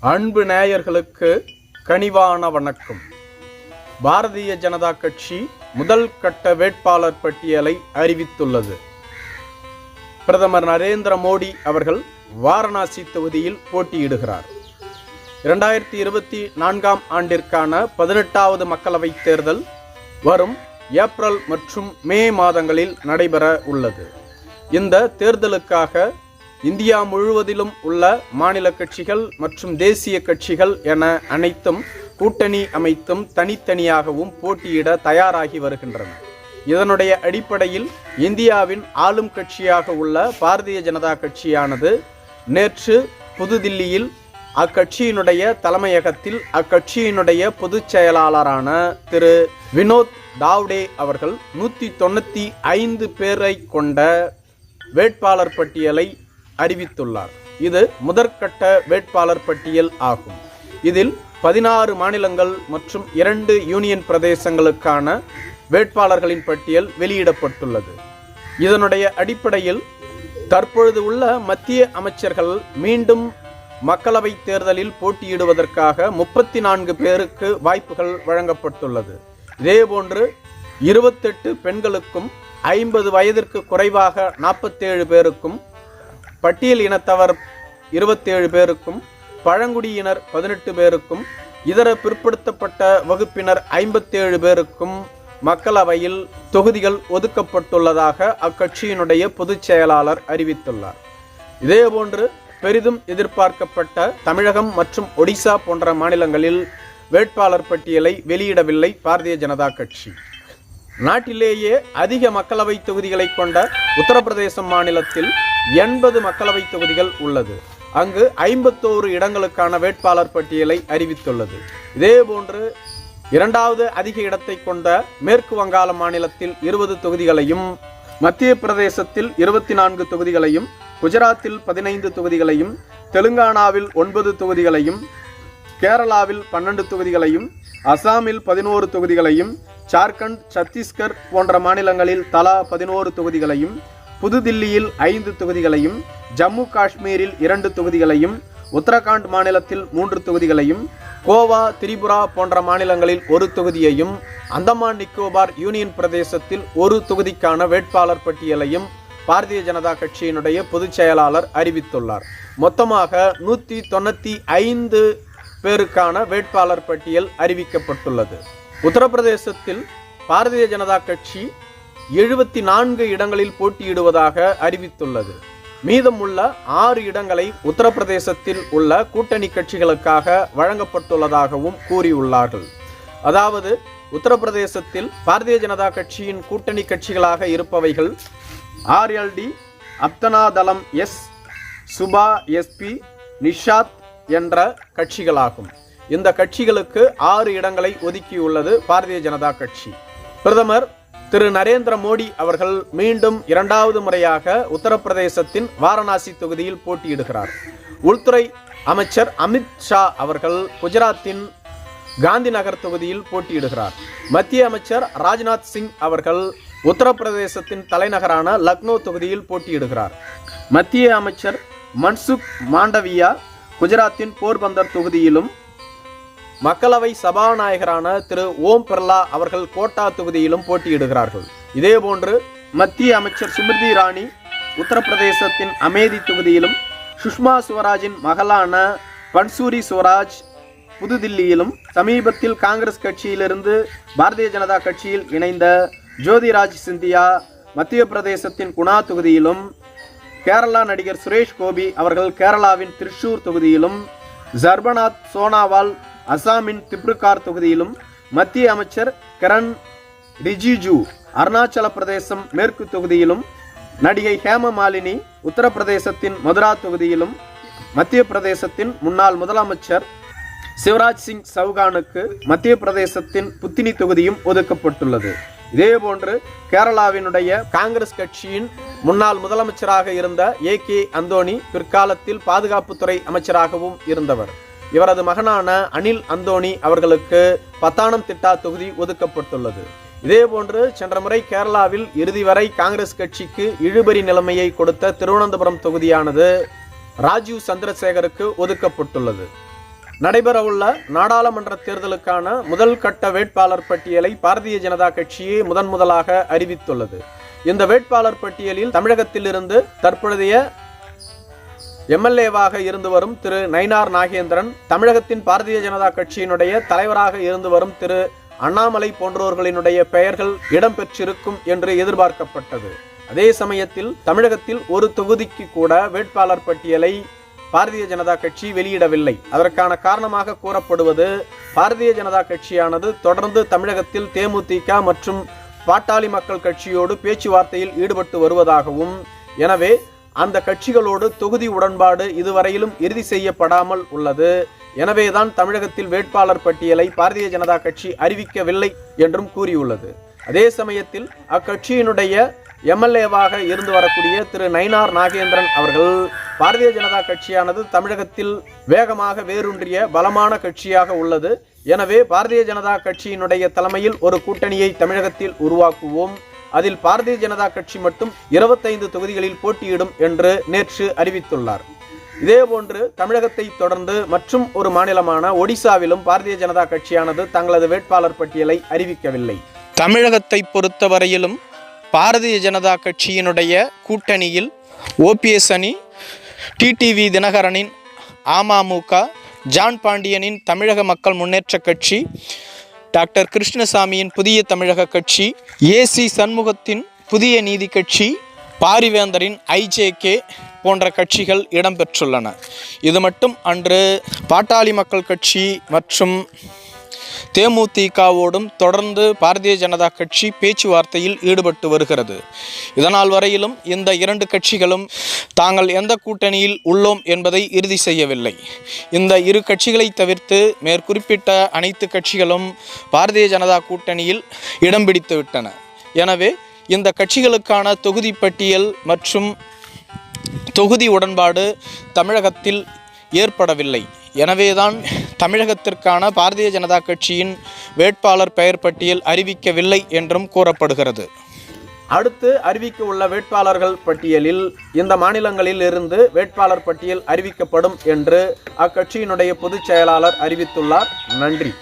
அன்பு நேயர்களுக்கு கனிவான வணக்கம். பாரதிய ஜனதா கட்சி முதல் கட்ட வேட்பாளர் பட்டியலை அறிவித்துள்ளது. பிரதமர் நரேந்திர மோடி அவர்கள் வாரணாசி தொகுதியில் போட்டியிடுகிறார். இரண்டாயிரத்தி இருபத்தி நான்காம் ஆண்டிற்கான பதினெட்டாவது மக்களவைத் தேர்தல் வரும் ஏப்ரல் மற்றும் மே மாதங்களில் நடைபெற உள்ளது. இந்த தேர்தலுக்காக இந்தியா முழுவதிலும் உள்ள மாநில கட்சிகள் மற்றும் தேசிய கட்சிகள் என அனைத்தும் கூட்டணி அமைத்தும் தனித்தனியாகவும் போட்டியிட தயாராகி வருகின்றன. இதனுடைய அடிப்படையில் இந்தியாவின் ஆளும் கட்சியாக உள்ள பாரதிய ஜனதா கட்சியானது நேற்று புதுதில்லியில் அக்கட்சியினுடைய தலைமையகத்தில் அக்கட்சியினுடைய பொதுச் செயலாளரான திரு. வினோத் தாவ்டே அவர்கள் நூற்றி தொண்ணூற்றி ஐந்து பேரை கொண்ட வேட்பாளர் பட்டியலை அறிவித்துள்ளார். இது முதற்கட்ட வேட்பாளர் பட்டியல் ஆகும். இதில் பதினாறு மாநிலங்கள் மற்றும் இரண்டு யூனியன் பிரதேசங்களுக்கான வேட்பாளர்களின் பட்டியல் வெளியிடப்பட்டுள்ளது. இதனுடைய அடிப்படையில் தற்பொழுது உள்ள மத்திய அமைச்சர்கள் மீண்டும் மக்களவை தேர்தலில் போட்டியிடுவதற்காக முப்பத்தி நான்கு பேருக்கு வாய்ப்புகள் வழங்கப்பட்டுள்ளது. இதேபோன்று இருபத்தெட்டு பெண்களுக்கும் ஐம்பது வயதிற்கு குறைவாக நாற்பத்தேழு பேருக்கும் பட்டியல் இனத்தவர் இருபத்தேழு பேருக்கும் பழங்குடியினர் பதினெட்டு பேருக்கும் இதர பிற்படுத்தப்பட்ட வகுப்பினர் ஐம்பத்தேழு பேருக்கும் மக்களவையில் தொகுதிகள் ஒதுக்கப்பட்டுள்ளதாக அக்கட்சியினுடைய பொதுச் செயலாளர் அறிவித்துள்ளார். இதேபோன்று பெரிதும் எதிர்பார்க்கப்பட்ட தமிழகம் மற்றும் ஒடிசா போன்ற மாநிலங்களில் வேட்பாளர் பட்டியலை வெளியிடவில்லை பாரதிய ஜனதா கட்சி. நாட்டிலேயே அதிக மக்களவை தொகுதிகளை கொண்ட உத்தரப்பிரதேசம் மாநிலத்தில் எண்பது மக்களவை தொகுதிகள் உள்ளது. அங்கு ஐம்பத்தோரு இடங்களுக்கான வேட்பாளர் பட்டியலை அறிவித்துள்ளது. இதேபோன்று இரண்டாவது அதிக இடத்தை கொண்ட மேற்கு வங்காள மாநிலத்தில் இருபது தொகுதிகளையும் மத்திய பிரதேசத்தில் இருபத்தி நான்கு தொகுதிகளையும் குஜராத்தில் பதினைந்து தொகுதிகளையும் தெலுங்கானாவில் ஒன்பது தொகுதிகளையும் கேரளாவில் பன்னெண்டு தொகுதிகளையும் அசாமில் பதினோரு தொகுதிகளையும் ஜார்க்கண்ட் சத்தீஸ்கர் போன்ற மாநிலங்களில் தலா பதினோரு தொகுதிகளையும் புதுதில்லியில் ஐந்து தொகுதிகளையும் ஜம்மு காஷ்மீரில் இரண்டு தொகுதிகளையும் உத்தரகாண்ட் மாநிலத்தில் மூன்று தொகுதிகளையும் கோவா திரிபுரா போன்ற மாநிலங்களில் ஒரு தொகுதியையும் அந்தமான் நிக்கோபார் யூனியன் பிரதேசத்தில் ஒரு தொகுதிக்கான வேட்பாளர் பட்டியலையும் பாரதிய ஜனதா கட்சியினுடைய பொதுச் செயலாளர் அறிவித்துள்ளார். மொத்தமாக நூற்றி தொண்ணூற்றி ஐந்து பேருக்கான வேட்பாளர் பட்டியல் அறிவிக்கப்பட்டுள்ளது. உத்தரப்பிரதேசத்தில் பாரதிய ஜனதா கட்சி எழுபத்தி நான்கு இடங்களில் போட்டியிடுவதாக அறிவித்துள்ளது. மீதமுள்ள ஆறு இடங்களை உத்தரப்பிரதேசத்தில் உள்ள கூட்டணி கட்சிகளுக்காக வழங்கப்பட்டுள்ளதாகவும் கூறியுள்ளார்கள். அதாவது உத்தரப்பிரதேசத்தில் பாரதிய ஜனதா கட்சியின் கூட்டணி கட்சிகளாக இருப்பவைகள் ஆர்எல்டி அப்தனாதளம் எஸ் சுபா எஸ்பி நிஷாத் என்ற கட்சிகளாகும். இந்த கட்சிகளுக்கு ஆறு இடங்களை ஒதுக்கியுள்ளது பாரதிய ஜனதா கட்சி. பிரதமர் திரு நரேந்திர மோடி அவர்கள் மீண்டும் இரண்டாவது முறையாக உத்தரப்பிரதேசத்தின் வாரணாசி தொகுதியில் போட்டியிடுகிறார். உள்துறை அமைச்சர் அமித் ஷா அவர்கள் குஜராத்தின் காந்தி நகர் தொகுதியில் போட்டியிடுகிறார். மத்திய அமைச்சர் ராஜ்நாத் சிங் அவர்கள் உத்தரப்பிரதேசத்தின் தலைநகரான லக்னோ தொகுதியில் போட்டியிடுகிறார். மத்திய அமைச்சர் மன்சுக் மாண்டவியா குஜராத்தின் போர்பந்தர் தொகுதியிலும் மக்களவை சபாநாயகரான திரு ஓம் பிர்லா அவர்கள் கோட்டா தொகுதியிலும் போட்டியிடுகிறார்கள். இதேபோன்று மத்திய அமைச்சர் சுமிருதி இராணி உத்தரப்பிரதேசத்தின் அமேதி தொகுதியிலும் சுஷ்மா சுவராஜின் மகளான பன்சூரி சுவராஜ் புதுதில்லியிலும் சமீபத்தில் காங்கிரஸ் கட்சியிலிருந்து பாரதிய ஜனதா கட்சியில் இணைந்த ஜோதிராஜ் சிந்தியா மத்திய பிரதேசத்தின் குணா தொகுதியிலும் கேரளா நடிகர் சுரேஷ் கோபி அவர்கள் கேரளாவின் திருஷூர் தொகுதியிலும் ஜர்பநாத் சோனாவால் அசாமின் திப்ருகார் தொகுதியிலும் மத்திய அமைச்சர் கரண் ரிஜிஜு அருணாச்சல பிரதேசம் மேற்கு தொகுதியிலும் நடிகை ஹேம மாலினி உத்தரப்பிரதேசத்தின் மதுரா தொகுதியிலும் மத்திய பிரதேசத்தின் முன்னாள் முதலமைச்சர் சிவராஜ் சிங் சவுகானுக்கு மத்திய பிரதேசத்தின் புத்தினி தொகுதியும் ஒதுக்கப்பட்டுள்ளது. இதேபோன்று கேரளாவினுடைய காங்கிரஸ் கட்சியின் முன்னாள் முதலமைச்சராக இருந்த ஏ கே அந்தோணி பிற்காலத்தில் பாதுகாப்புத்துறை அமைச்சராகவும் இருந்தவர். இவரது மகனான அனில் அந்தோணி அவர்களுக்கு பத்தானம் திட்டா தொகுதி ஒதுக்கப்பட்டுள்ளது. இதேபோன்று சென்ற முறை கேரளாவில் இறுதி வரை காங்கிரஸ் கட்சிக்கு இழுபறி நிலைமையை கொடுத்த திருவனந்தபுரம் தொகுதியானது ராஜீவ் சந்திரசேகருக்கு ஒதுக்கப்பட்டுள்ளது. நடைபெறவுள்ள நாடாளுமன்ற தேர்தலுக்கான முதல் கட்ட வேட்பாளர் பட்டியலை பாரதிய ஜனதா கட்சியே முதன் முதலாக அறிவித்துள்ளது. இந்த வேட்பாளர் பட்டியலில் தமிழகத்திலிருந்து தற்பொழுதைய எம்எல்ஏவாக இருந்து வரும் திரு நயினார் நாகேந்திரன் தமிழகத்தின் பாரதிய ஜனதா கட்சியினுடைய தலைவராக இருந்து வரும் திரு அண்ணாமலை போன்றோர்களினுடைய பெயர்கள் இடம்பெற்றிருக்கும் என்று எதிர்பார்க்கப்பட்டது. அதே சமயத்தில் தமிழகத்தில் ஒரு தொகுதிக்கு கூட வேட்பாளர் பட்டியலை பாரதிய ஜனதா கட்சி வெளியிடவில்லை. அதற்கான காரணமாக கூறப்படுவது பாரதிய ஜனதா கட்சியானது தொடர்ந்து தமிழகத்தில் தேமுதிக மற்றும் பாட்டாளி மக்கள் கட்சியோடு பேச்சுவார்த்தையில் ஈடுபட்டு வருவதாகவும் எனவே அந்த கட்சிகளோடு தொகுதி உடன்பாடு இதுவரையிலும் இறுதி செய்யப்படாமல் உள்ளது. எனவேதான் தமிழகத்தில் வேட்பாளர் பட்டியலை பாரதிய ஜனதா கட்சி அறிவிக்கவில்லை என்றும் கூறியுள்ளது. அதே சமயத்தில் அக்கட்சியினுடைய எம்எல்ஏவாக இருந்து வரக்கூடிய திரு நயினார் நாகேந்திரன் அவர்கள் பாரதிய ஜனதா கட்சியானது தமிழகத்தில் வேகமாக வேரூன்றிய பலமான கட்சியாக உள்ளது. எனவே பாரதிய ஜனதா கட்சியினுடைய தலைமையில் ஒரு கூட்டணியை தமிழகத்தில் உருவாக்குவோம். அதில் பாரதிய ஜனதா கட்சி மட்டும் இருபத்தைந்து தொகுதிகளில் போட்டியிடும் என்று நேற்று அறிவித்துள்ளார். இதேபோன்று தமிழகத்தை தொடர்ந்து மற்றும் ஒரு மாநிலமான ஒடிசாவிலும் பாரதிய ஜனதா கட்சியானது தங்களது வேட்பாளர் பட்டியலை அறிவிக்கவில்லை. தமிழகத்தை பொறுத்தவரையிலும் பாரதிய ஜனதா கட்சியினுடைய கூட்டணியில் ஓபிஎஸ் அணி டிடிவி தினகரனின் அமமுக ஜான் பாண்டியனின் தமிழக மக்கள் முன்னேற்ற கட்சி டாக்டர் கிருஷ்ணசாமியின் புதிய தமிழக கட்சி ஏசி சண்முகத்தின் புதிய நீதி கட்சி பாரிவேந்தரின் ஐஜேகே போன்ற கட்சிகள் இடம்பெற்றுள்ளன. இது மட்டும் அன்று பாட்டாளி மக்கள் கட்சி மற்றும் தேமுதிகவோடும் தொடர்ந்து பாரதிய ஜனதா கட்சி பேச்சுவார்த்தையில் ஈடுபட்டு வருகிறது. இதனால் வரையிலும் இந்த இரண்டு கட்சிகளும் தாங்கள் எந்த கூட்டணியில் உள்ளோம் என்பதை இறுதி செய்யவில்லை. இந்த இரு கட்சிகளை தவிர்த்து மேற்குறிப்பிட்ட அனைத்து கட்சிகளும் பாரதிய ஜனதா கூட்டணியில் இடம் பிடித்து விட்டன. எனவே இந்த கட்சிகளுக்கான தொகுதி பட்டியல் மற்றும் தொகுதி உடன்பாடு தமிழகத்தில் ஏற்படவில்லை. எனவேதான் தமிழகத்திற்கான பாரதிய ஜனதா கட்சியின் வேட்பாளர் பெயர் பட்டியல் அறிவிக்கவில்லை என்றும் கூறப்படுகிறது. அடுத்து அறிவிக்க உள்ள வேட்பாளர்கள் பட்டியலில் இந்த மாநிலங்களில் இருந்து வேட்பாளர் பட்டியல் அறிவிக்கப்படும் என்று அக்கட்சியினுடைய பொதுச் செயலாளர் அறிவித்துள்ளார். நன்றி.